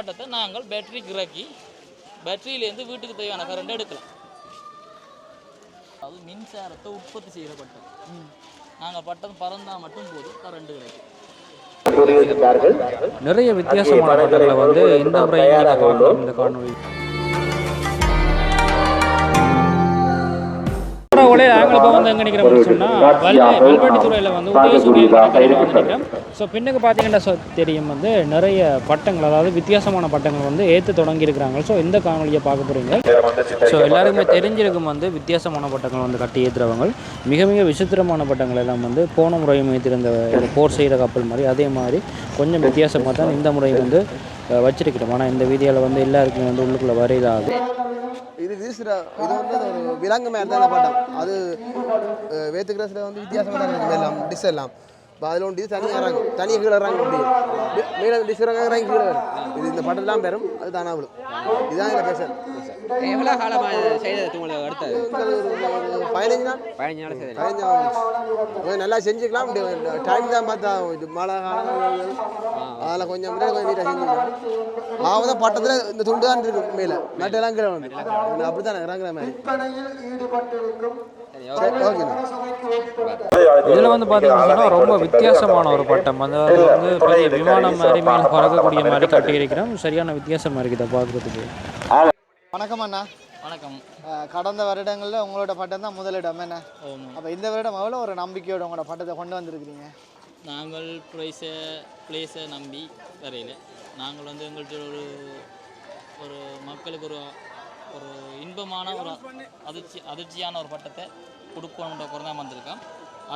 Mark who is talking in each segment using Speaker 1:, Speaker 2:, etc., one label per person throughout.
Speaker 1: பட்டத்தை நாங்கள் பேட்டரிக்கு இறக்கி பேட்டரியிலேருந்து வீட்டுக்கு தேவையான கரண்ட் எடுக்கலாம். அது மின்சாரத்தை உற்பத்தி செய்கிற பட்டம். நாங்கள் பட்டம் பறந்தால் மட்டும் போதும் கரண்ட் கிடைக்கும்
Speaker 2: நிறைய வித்தியாசமான படங்களை வந்து இந்த முறை இந்த காணொளி. நாங்கள் இப்போ வந்து எங்கே நிற்கிறோம்னு சொன்னால் வெல்வெட்டித்துறையில் வந்து உதயசூரியன் ஸோ பின்னுக்கு பார்த்தீங்கன்னா தெரியும் வந்து நிறைய பட்டங்கள் அதாவது வித்தியாசமான பட்டங்கள் வந்து ஏற்று தொடங்கியிருக்கிறாங்க ஸோ இந்த காணொலியை பார்க்க போகிறீங்க ஸோ எல்லாருக்குமே தெரிஞ்சிருக்கும் வந்து வித்தியாசமான பட்டங்கள் வந்து கட்டி ஏற்றுறவங்க மிக மிக விசித்திரமான பட்டங்கள் எல்லாம் வந்து போன முறையும் ஏற்றிருந்த போர் செய்கிற கப்பல் மாதிரி அதே மாதிரி கொஞ்சம் வித்தியாசமாக தான் இந்த முறை வந்து வச்சிருக்கிறோம். ஆனால் இந்த வீடியோவில் வந்து எல்லாருக்குமே வந்து உள்ளுக்குள்ளே வரையிலாது
Speaker 3: இது வீசுகிற இது வந்து ஒரு விலங்கு மேலே தான் பட்டம் அது வேத்து கிராஸில் வந்து வித்தியாசமாக தான் எல்லாம் டிஷ் எல்லாம். இப்போ அதில் ஒன்று தனியாக இறங்கும் தனியாக கீழே இறங்க முடியும் மேலே டிஷ் இறங்க இறங்கி கீழே வரும். இது இந்த பட்டம்லாம் பெறும் அது தானா விடும் இதுதான் இதில் ஸ்பெஷல்
Speaker 4: எவ்வளோ காலமாக செய்தது உங்களுக்கு அடுத்தது
Speaker 3: பதினஞ்சு நாள்.
Speaker 4: பதினஞ்சு நாள் செய்தது.
Speaker 3: பதினஞ்சு நாள். நல்லா செஞ்சுக்கலாம். டைம் தான் பார்த்தா இது மழை காலம். அதில் கொஞ்சம் முன்னாடி கொஞ்சம் நீட்டாக செஞ்சுக்கலாம். ஆவது பட்டத்தில் இந்த துண்டு தான் இருக்கு மேலே. நட்டெல்லாம் கீழே வந்து. அப்படி தான் இறங்குற மாதிரி.
Speaker 2: இதில் வந்து பார்த்தீங்கன்னா ரொம்ப வித்தியாசமான ஒரு பட்டம். அதாவது வந்து பெரிய விமானம் மாதிரி மேலே பறக்கக்கூடிய மாதிரி கட்டியிருக்கிறோம் சரியான வித்தியாசமாக இருக்குது பார்க்குறதுக்கு.
Speaker 5: வணக்கம் அண்ணா.
Speaker 1: வணக்கம்.
Speaker 5: கடந்த வருடங்களில் உங்களோட பட்டம் தான் முதலிடம் என்ன? அப்போ இந்த வருடம் எவ்வளோ ஒரு நம்பிக்கையோட உங்களோட பட்டத்தை கொண்டு வந்திருக்கிறீங்க?
Speaker 1: நாங்கள் ப்ரைஸை பிளேஸை நம்பி வரையில. நாங்கள் வந்து எங்கள்கிட்ட ஒரு ஒரு மக்களுக்கு ஒரு ஒரு இன்பமான ஒரு அதிர்ச்சி அதிர்ச்சியான ஒரு பட்டத்தை கொடுக்கணுன்ற தான் வந்திருக்கோம்.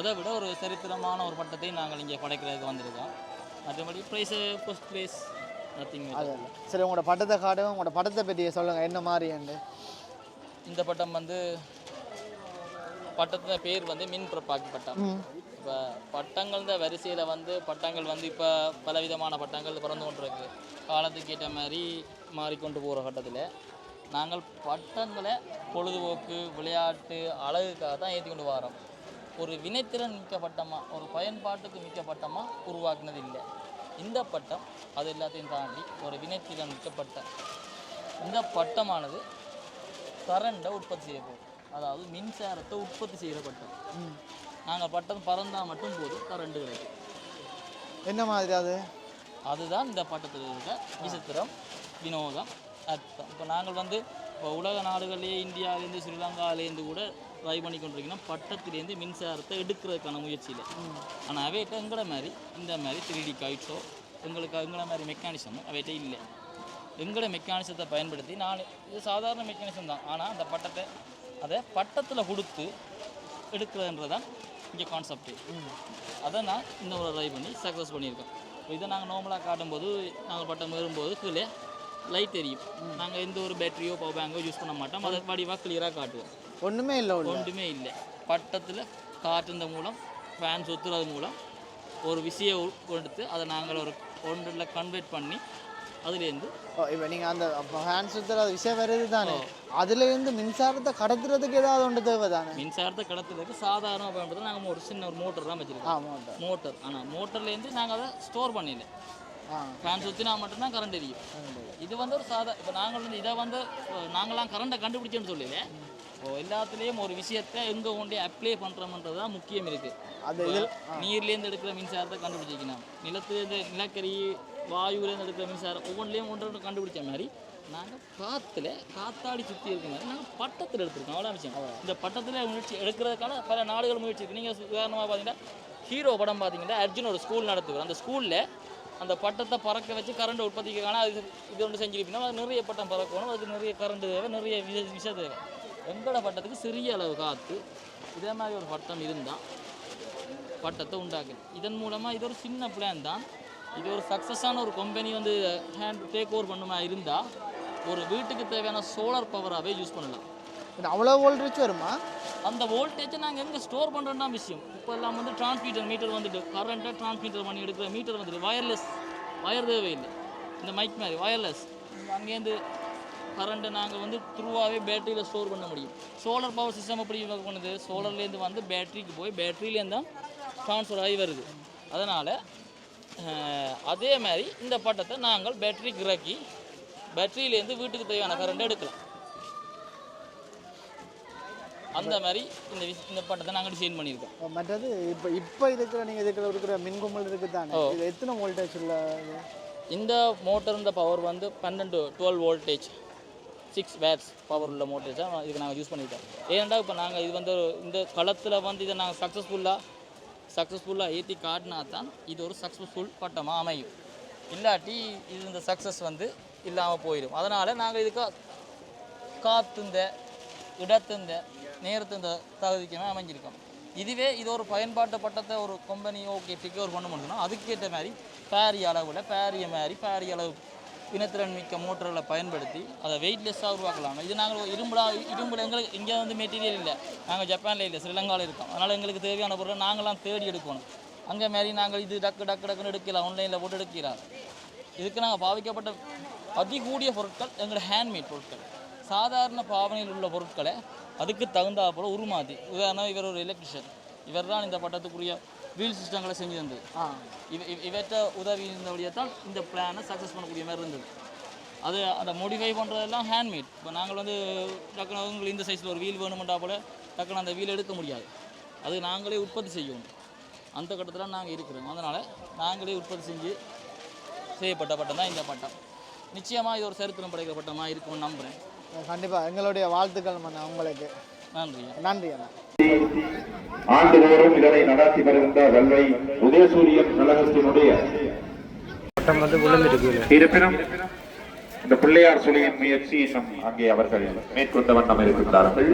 Speaker 1: அதை விட ஒரு சரித்திரமான ஒரு பட்டத்தை நாங்கள் இங்கே படைக்கிறதுக்கு வந்திருக்கோம். மற்றபடி ப்ரைஸு ஃபஸ்ட் ப்ரைஸ் நத்திங்
Speaker 5: சரி உங்களோட பட்டத்தை காட்டும் உங்களோட பட்டத்தை பற்றி சொல்லுங்கள் என்ன மாதிரின்னு
Speaker 1: இந்த பட்டம் வந்து பட்டத்தின் பேர் வந்து மின் பிறப்பாக்கி பட்டம். இப்போ பட்டங்கள் இந்த வரிசையில் வந்து பட்டங்கள் வந்து இப்போ பலவிதமான பட்டங்கள் பிறந்து கொண்டிருக்கு. காலத்துக்கு ஏற்ற மாதிரி மாறிக்கொண்டு போகிற கட்டத்தில். நாங்கள் பட்டங்களை பொழுதுபோக்கு விளையாட்டு அழகுக்காக தான் ஏற்றி கொண்டு வரோம். ஒரு வினைத்திறன் மிக்க பட்டமாக ஒரு பயன்பாட்டுக்கு மிக்க பட்டமாக உருவாக்குனது இல்லை. இந்த பட்டம் அது எல்லாத்தையும் தாண்டி ஒரு வினைத்திறன் மிக்க பட்டம் இந்த பட்டமானது கரண்டை உற்பத்தி செய்ய போகுது. அதாவது மின்சாரத்தை உற்பத்தி செய்கிற பட்டம். நாங்கள் பட்டம் பறந்தால் மட்டும் போதும் கரண்ட் கிடைக்கும்.
Speaker 5: என்ன மாதிரி அது?
Speaker 1: அதுதான் இந்த பட்டத்தில் இருக்க விசித்திரம் வினோதம் அர்த்தம். இப்போ நாங்கள் வந்து இப்போ உலக நாடுகள்லேயே இந்தியாவிலேருந்து ஸ்ரீலங்காலேருந்து கூட ட்ரை பண்ணி கொண்டிருக்கோம் பட்டத்திலேருந்து மின்சாரத்தை எடுக்கிறதுக்கான முயற்சியில். ஆனால் அவைகிட்ட எங்களை மாதிரி இந்த மாதிரி த்ரீ டி காய்ட்ஸோ எங்களுக்கு எங்களை மாதிரி மெக்கானிசமோ அவைகிட்ட இல்லை. எங்களோட மெக்கானிசத்தை பயன்படுத்தி நான் இது சாதாரண மெக்கானிசம் தான். ஆனால் அந்த பட்டத்தை அதை பட்டத்தில் கொடுத்து எடுக்கிறதுன்றது தான் இங்கே கான்செப்ட் அதை நான் இந்த ஒரு ட்ரை பண்ணி சக்ஸஸ் பண்ணியிருக்கேன். இதை நாங்கள் நார்மலாக காட்டும்போது நாங்கள் பட்டம் ஏறும்போது கீழே லைட் எரியும் நாங்கள் எந்த ஒரு பேட்டரியோ பவர் பேங்கோ யூஸ் பண்ண மாட்டோம். அதை வடிவாக கிளியராக காட்டுவோம்.
Speaker 5: ஒன்றுமே இல்லை
Speaker 1: ஒன்றுமே இல்லை. பட்டத்தில் காற்றுந்த மூலம் ஃபேன் சுற்றுறது மூலம் ஒரு உள் கொடுத்து அதை நாங்கள் ஒரு ஒன்றில் கன்வெர்ட் பண்ணி அதுலேருந்து
Speaker 5: இப்போ நீங்கள் அந்த ஹேண்ட் சுற்றுற விஷயம் வருது தானே? அதுலேருந்து மின்சாரத்தை கடத்துறதுக்கு ஏதாவது ஒன்று தேவை தானே
Speaker 1: மின்சாரத்தை கடத்துறதுக்கு சாதாரண பயன்படுத்த நாங்கள் ஒரு சின்ன ஒரு மோட்டர் தான் வச்சுருக்கோம்.
Speaker 5: ஆமாம்
Speaker 1: மோட்டர் ஆனால் மோட்டர்லேருந்து நாங்கள் அதை ஸ்டோர் பண்ணிடல ஃபேன் சுற்றினா மட்டும்தான் கரண்ட் எரியும் இது வந்து ஒரு சாதா இப்போ நாங்கள் வந்து இதை வந்து நாங்களாம் கரண்ட்டை கண்டுபிடிச்சோன்னு சொல்லல. இப்போ எல்லாத்துலேயும் ஒரு விஷயத்தை எங்கே கொண்டு அப்ளை பண்ணுறோம்ன்றது தான் முக்கியம் இருக்குது
Speaker 5: அது
Speaker 1: நீர்லேருந்து எடுக்கிற மின்சாரத்தை கண்டுபிடிச்சிக்கணும். நிலத்துலேருந்து நிலக்கரி வாயுலேருந்து எடுக்கிற மின்சாரம் ஒவ்வொன்றிலையும் ஒன்று ஒன்று கண்டுபிடிச்ச மாதிரி நாங்கள் காற்றுல காத்தாடி சுற்றி இருக்க மாதிரி நாங்கள் பட்டத்தில் எடுத்திருக்கோம். அவ்வளோ விஷயம். இந்த பட்டத்தில் முயற்சி எடுக்கிறதுக்கான பல நாடுகள் முயற்சி இருக்குது நீங்கள் உதாரணமாக பார்த்தீங்கன்னா ஹீரோ படம் பார்த்தீங்கன்னா அர்ஜுன் ஒரு ஸ்கூல் நடத்துவார். அந்த ஸ்கூலில் அந்த பட்டத்தை பறக்க வச்சு கரண்ட் உற்பத்திக்கான அது இது ஒன்று செஞ்சுருப்பீங்கன்னா அது நிறைய பட்டம் பறக்கணும். அதுக்கு நிறைய கரண்ட் தேவை நிறைய விஷ விஷ தேவை. எங்களோட பட்டத்துக்கு சிறிய அளவு காற்று இதே மாதிரி ஒரு பட்டம் இருந்தால் பட்டத்தை உண்டாக்குது. இதன் மூலமாக இது ஒரு சின்ன பிளான் தான். இது ஒரு சக்ஸஸான ஒரு கம்பெனி வந்து ஹேண்ட் டேக் ஓவர் பண்ணுமா இருந்தால் ஒரு வீட்டுக்கு தேவையான சோலார் பவராகவே யூஸ் பண்ணலாம்.
Speaker 5: அவ்வளோ வோல்டேஜ் வருமா?
Speaker 1: அந்த வோல்டேஜை நாங்கள் எங்கே ஸ்டோர் பண்ணுறோம்னா விஷயம். இப்போ எல்லாம் வந்து டிரான்ஸ்மீட்டர் மீட்டர் வந்துட்டு கரண்ட்டை டிரான்ஸ்மீட்டர் பண்ணி எடுக்கிற மீட்டர் வந்துட்டு வயர்லெஸ் வயர் இல்லை இந்த மைக் மாதிரி வயர்லெஸ் அங்கேருந்து கரண்ட்டை நாங்கள் வந்து த்ரூவாகவே பேட்டரியில் ஸ்டோர் பண்ண முடியும். சோலார் பவர் சிஸ்டம் எப்படி பண்ணுது? சோலர்லேருந்து வந்து பேட்டரிக்கு போய் பேட்டரியிலேருந்து தான் ட்ரான்ஸ்ஃபர் ஆகி வருது. அதனால் அதே மாதிரி இந்த பட்டத்தை நாங்கள் பேட்டரிக்கு இறக்கி பேட்டரியிலேருந்து வீட்டுக்கு தேவையான கரண்ட் எடுக்கலாம். அந்த மாதிரி இந்த இந்த பட்டத்தை நாங்கள் டிசைன் பண்ணியிருக்கோம்.
Speaker 5: மற்றது இப்போ இப்போ இருக்கிற நீங்கள் இருக்கிற இருக்கிற மின்கும்பல் இருக்குது தானே இது எத்தனை வோல்டேஜ் உள்ள?
Speaker 1: இந்த மோட்டர் பவர் வந்து பன்னெண்டு twelve voltage six watts power உள்ள மோட்டர்ஸ் தான் இதுக்கு நாங்கள் யூஸ் பண்ணியிருக்கோம். ஏன்டா இப்போ நாங்கள் இது வந்து இந்த களத்தில் வந்து இதை நாங்கள் சக்ஸஸ்ஃபுல்லாக சக்ஸஸ்ஃபுல்லாக ஏற்றி காட்டினா தான் இது ஒரு சக்ஸஸ்ஃபுல் பட்டமாக அமையும். இல்லாட்டி இது இந்த சக்ஸஸ் வந்து இல்லாமல் போயிடும் அதனால் நாங்கள் இதுக்கு காத்துந்த இடத்துந்த நேரத்துந்த தகுதிக்குமே அமைஞ்சிருக்கும். இதுவே இது ஒரு பயன்பாட்டு பட்டத்தை ஒரு கம்பெனி ஓகே பிக்கவர் பண்ண முடியும்னா அதுக்கேற்ற மாதிரி பேரிய அளவில் பேரிய மாதிரி பேரிய அளவு இனத்திறன் மிக்க மோட்டர்களை பயன்படுத்தி அதை வெயிட்லெஸ்ஸாக உருவாக்கலாம். இது நாங்கள் இரும்புலா இரும்புல எங்களுக்கு இங்கே வந்து மெட்டீரியல் இல்லை. நாங்கள் ஜப்பானில் இல்லை ஸ்ரீலங்காவில் இருக்கோம். அதனால் எங்களுக்கு தேவையான பொருளை நாங்களாம் தேடி எடுக்கணும். அங்கே மாதிரி நாங்கள் இது டக்கு டக்கு டக்குன்னு எடுக்கலாம் ஆன்லைனில் போட்டு எடுக்கிறார் இதுக்கு நாங்கள் பாவிக்கப்பட்ட அதிகூடிய பொருட்கள் எங்களோட ஹேண்ட்மேட் பொருட்கள். சாதாரண பாவனையில் உள்ள பொருட்களை அதுக்கு தகுந்தா போல உருமாற்றி. உதாரணம் இவர் ஒரு எலக்ட்ரிஷியன் இவர் தான் இந்த பட்டத்துக்குரிய வீல் சிஸ்டங்களை செஞ்சு தந்தது.
Speaker 5: ஆ.
Speaker 1: இவ இவ- இவற்ற உதவி இருந்தபடியே தான் இந்த பிளானை சக்ஸஸ் பண்ணக்கூடிய மாதிரி இருந்தது. அது அந்த மோடிஃபை பண்ணுறதெல்லாம் ஹேண்ட்மேட் இப்போ நாங்கள் வந்து டக்குனு உங்களுக்கு இந்த சைஸில் ஒரு வீல் வேணுமெண்டா போல டக்குனு அந்த வீல் எடுக்க முடியாது. அது நாங்களே உற்பத்தி செய்யணும். அந்த கட்டத்தில் நாங்கள் இருக்கிறோம். அதனால் நாங்களே உற்பத்தி செஞ்சு செய்யப்பட்ட பட்டம் தான் இந்த பட்டம். நிச்சயமாக இது ஒரு சரித்திரம் படைக்கிற பட்டமாக இருக்கும்னு நம்புகிறேன்
Speaker 5: கண்டிப்பாக எங்களுடைய வாழ்த்துக்கள் மண்ணா உங்களுக்கு.
Speaker 1: நன்றி.
Speaker 5: நன்றி அண்ணா.
Speaker 6: ஆண்டுதோறும் இதனை நடத்தி வருகின்ற வெள்ளை உதயசூரியன் கழகத்தினுடைய
Speaker 2: பட்டம் வந்து விழுந்துருக்கு
Speaker 6: இருப்பினும் இந்த பிள்ளையார் சுழியின் முயற்சி இன்னும் அங்கே அவர்கள் மேற்கொண்ட வண்ணம் இருக்கின்றார்கள்.